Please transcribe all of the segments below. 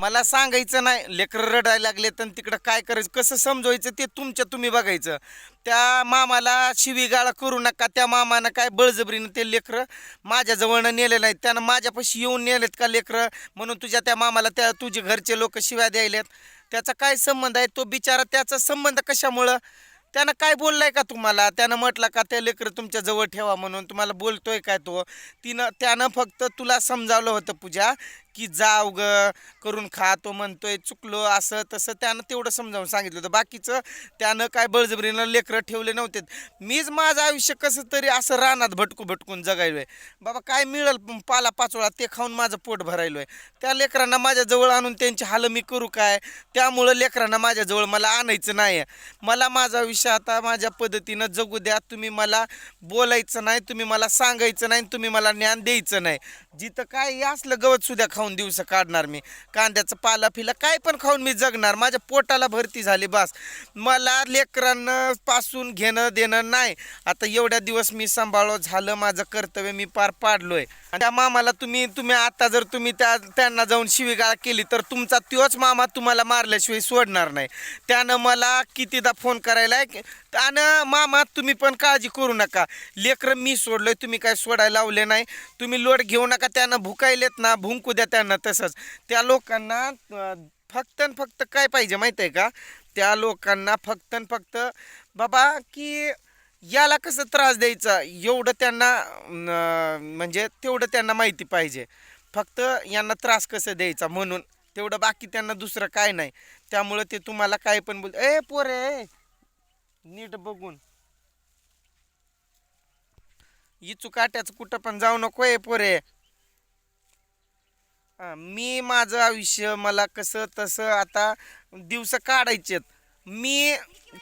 मला सांगायचं नाही लेकरं रडायला लागले तर तिकडं काय करायचं कसं समजवायचं ते तुमच्या तुम्ही बघायचं. त्या मामाला शिवीगाळा करू नका त्या मामानं काय बळजबरीनं ते लेकरं माझ्याजवळनं नेले नाहीत त्यानं माझ्यापाशी येऊन नेलेत का लेकरं? म्हणून तुझ्या त्या मामाला त्या तुझे घरचे लोक शिव्या द्यायलेत. त्याचा काय संबंध आहे? तो बिचारा त्याचा संबंध कशामुळं? त्यानं काय बोललाय का तुम्हाला? त्यानं म्हटलं का ते लेकरं तुमच्या जवळ ठेवा म्हणून? तुम्हाला बोलतोय काय तो? तिनं त्यानं फक्त तुला समजावलं होतं पूजा की जाव ग करून खा तो म्हणतोय चुकलो असं तसं. त्यानं तेवढं समजावून सांगितलं होतं. बाकीचं त्यानं काय बळजबरीनं लेकरं ठेवले नव्हते मीच माझं आयुष्य कसं तरी असं रानात भटकू भटकून जगायलोय. बाबा काय मिळेल पाला पाचोळा ते खाऊन माझं पोट भरायलोय. त्या लेकरांना माझ्याजवळ आणून त्यांची हाल मी करू काय? त्यामुळं लेकरांना माझ्याजवळ मला आणायचं नाही मला माझा आयुष्य आता माझ्या पद्धतीनं जगू द्या. तुम्ही मला बोलायचं नाही तुम्ही मला सांगायचं नाही तुम्ही मला ज्ञान द्यायचं नाही. जिथं काय असलं गवत सुद्धा खाऊन दिवस काढणार मी. कांद्याचं पाला फिला काय पण खाऊन मी जगणार. माझ्या पोटाला भरती झाली बस. मला लेकरांना पासून घेणं देणं नाही. आता एवढ्या दिवस मी सांभाळो झालं माझं कर्तव्य मी पार पाडलोय. आणि त्या मामाला तुम्ही तुम्ही आता जर तुम्ही त्या त्यांना जाऊन शिवीगाळ केली तर तुमचा तोच मामा तुम्हाला मारल्याशिवाय सोडणार नाही. त्यानं मला कितीदा फोन करायला आणि मामा तुम्ही पण काळजी करू नका. लेकरं मी सोडलोय तुम्ही काय सोडायला लावले नाही. तुम्ही लोड घेऊ नका त्यानं भुकायलेत ना भुंकू द्या त्यांना तसंच. त्या लोकांना फक्त फक्त काय पाहिजे माहिती आहे का? त्या लोकांना फक्त फक्त बाबा की याला कसं त्रास द्यायचा? एवढं त्यांना म्हणजे तेवढं त्यांना माहिती पाहिजे. फक्त यांना त्रास कसं द्यायचा म्हणून. तेवढं बाकी त्यांना दुसरं काय नाही. त्यामुळं ते तुम्हाला काय पण बोल ए पोरे नीट बघून. इचू काट्याचं कुठं पण जाऊ नको ए पोरे मी माझं आयुष्य मला कसं तसं आता दिवस काढायचेत. मी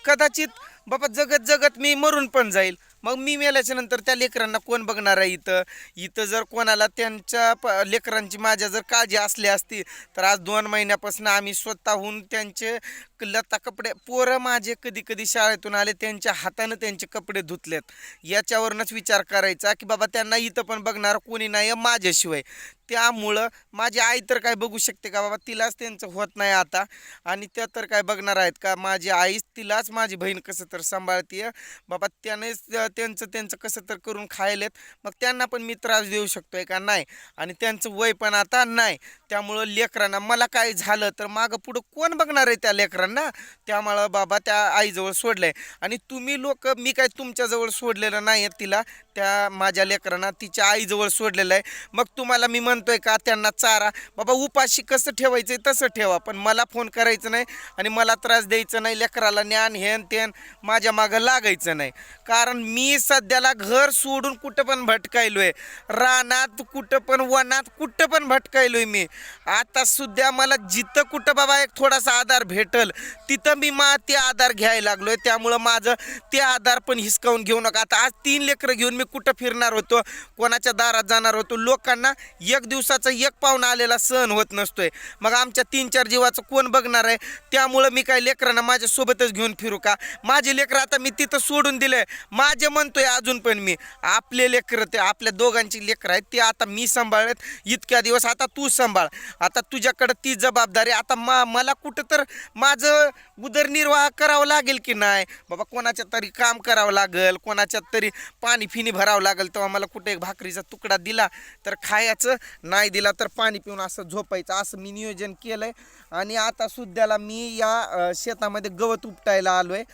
कदाचित बाबा जगत जगत मी मरून पण जाईल. मग मी मेल्याच्या नंतर त्या लेकरांना कोण बघणार आहे इथं? इथं जर कोणाला त्यांच्या प लेकरांची माझ्या जर काळजी असली असती तर आज दोन महिन्यापासून आम्ही स्वतःहून त्यांचे लता कपडे पोरं माझे कधी कधी शाळेतून आले त्यांच्या हातानं त्यांचे कपडे धुतलेत. याच्यावरूनच विचार करायचा की बाबा त्यांना इथं पण बघणार कोणी नाही आहे माझ्याशिवाय. त्यामुळं माझी आई तर काय बघू शकते का बाबा तिलाच त्यांचं होत नाही आता. आणि त्या तर काय बघणार आहेत का माझी आईच तिलाच माझी बहीण कसं तर सांभाळते बाबा त्यानेच त्यांचं त्यांचं कसं तर करून खायलेत. मग त्यांना पण मी त्रास देऊ शकतो आहे का? नाही. आणि त्यांचं वय पण आता नाही. त्यामुळं लेकरांना मला काय झालं तर मागं पुढं कोण बघणार आहे त्या लेकरांना? त्यामुळं बाबा त्या आईजवळ सोडलं आहे आणि तुम्ही लोक मी काय तुमच्याजवळ सोडलेलं नाही आहे तिला. त्या माझ्या लेकरांना तिच्या आईजवळ सोडलेलं आहे. मग तुम्हाला मी म्हणतोय का त्यांना चारा? बाबा उपाशी कसं ठेवायचं तसं ठेवा पण मला फोन करायचं नाही आणि मला त्रास द्यायचा नाही लेकराला ज्ञान हेन तेन माझ्या मागं लागायचं नाही. कारण मी सध्याला घर सोडून कुठं पण भटकायलोय. रानात कुठं पण वनात कुठं पण भटकायलोय मी. आता सुद्धा मला जिथं कुठं बाबा एक थोडासा आधार भेटल तिथं मी मा ते आधार घ्यायला लागलोय. त्यामुळं माझं ते आधार पण हिसकावून घेऊ नका. आता आज तीन लेकरं घेऊन मी कुठं फिरणार होतो? कोणाच्या दारात जाणार होतो? लोकांना एक एक दिवसाचा एक पाहुणा आलेला सहन होत नसतोय. मग आमच्या तीन चार जीवाचं कोण बघणार आहे? त्यामुळं मी काय लेकरांना माझ्यासोबतच घेऊन फिरू का? माझे लेकरं आता मी तिथं सोडून दिले माझे म्हणतोय अजून पण मी. आपले लेकरं ते आपल्या दोघांची लेकरं आहेत ते आता मी सांभाळत इतक्या दिवस आता तू सांभाळ. आता तुझ्याकडं ती जबाबदारी आता मा मला कुठं तर माझं उदरनिर्वाह करावं लागेल की नाही? बाबा कोणाच्या तरी काम करावं लागेल कोणाच्या तरी पाणी फिनी भरावं लागेल. तेव्हा मला कुठे एक भाकरीचा तुकडा दिला तर खायचं. नाही दिला तर पाणी पिऊन असं झोपायचं असं मी नियोजन केलं आहे आणि आता सुद्ध्याला मी या शेतामध्ये गवत उपटायला आलो आहे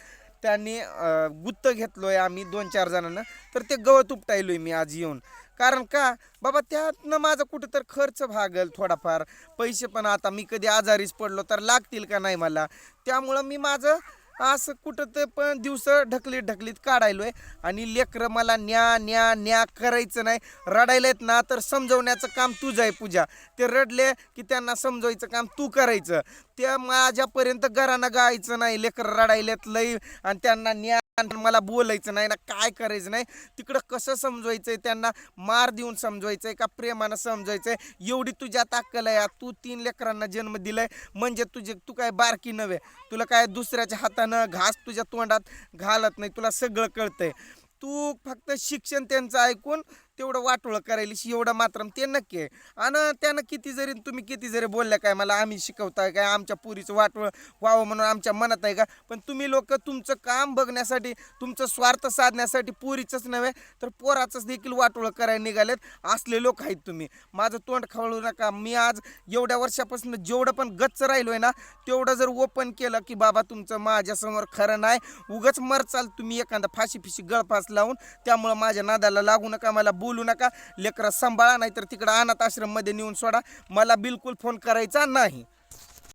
त्यांनी गुत्त घेतलो आहे आम्ही दोन चार जणांना. तर ते गवत उपटायलो आहे मी आज येऊन. कारण का? बाबा त्यातनं माझा कुठं तर खर्च भागल थोडाफार. पैसे पण आता मी कधी आजारीच पडलो तर लागतील का नाही मला? त्यामुळं मी माझं असं कुठं तर पण दिवस ढकलीत ढकलीत काढायलोय. आणि लेकरं मला न्या न्या न्या करायचं नाही. रडायलेत ना तर समजवण्याचं काम तुझं आहे पूजा. ते रडले की त्यांना समजवायचं काम तू करायचं. ते माझ्यापर्यंत घरानं गायचं नाही. लेकरं रडायलेत लई. आणि त्यांना न्या मला बोलायचं नाही ना काय करायचं नाही. तिकडं कसं समजवायचंय त्यांना? मार देऊन समजवायचंय का? प्रेमानं समजवायचंय? एवढी तुझ्या अक्कल आहे तू तीन लेकरांना जन्म दिलाय. म्हणजे तुझे तू काय बारकी नव्हे. तुला काय दुसऱ्याच्या हातानं घास तुझ्या तोंडात घालत नाही. तुला सगळं कळतंय. तू फक्त शिक्षण त्यांचं ऐकून तेवढं वाटोळं करायला एवढं मात्र ते नक्की आहे. आणि त्यानं किती जरी तुम्ही किती जरी बोलल्या काय मला आम्ही शिकवताय काय आमच्या पुरीचं वाटोळं व्हावं म्हणून आमच्या मनात आहे का? पण तुम्ही लोक तुमचं काम बघण्यासाठी तुमचं स्वार्थ साधण्यासाठी पुरीचंच नव्हे तर पोराचंच देखील वाटोळं करायला निघालेत. असले लोक आहेत तुम्ही. माझं तोंड खवळू नका. मी आज एवढ्या वर्षापासून जेवढं पण गच्च राहिलो आहे ना तेवढं जर ओपन केलं की बाबा तुमचं माझ्यासमोर खरं नाही उगच मरचाल तुम्ही एखादा फाशी फिशी गळफास लावून त्यामुळं माझ्या नादाला लागू नका मला बोलू नका. लेकरा सांभाळा नाहीतर तिकडं अनाथ आश्रममध्ये नेऊन सोडा. मला बिलकुल फोन करायचा नाही.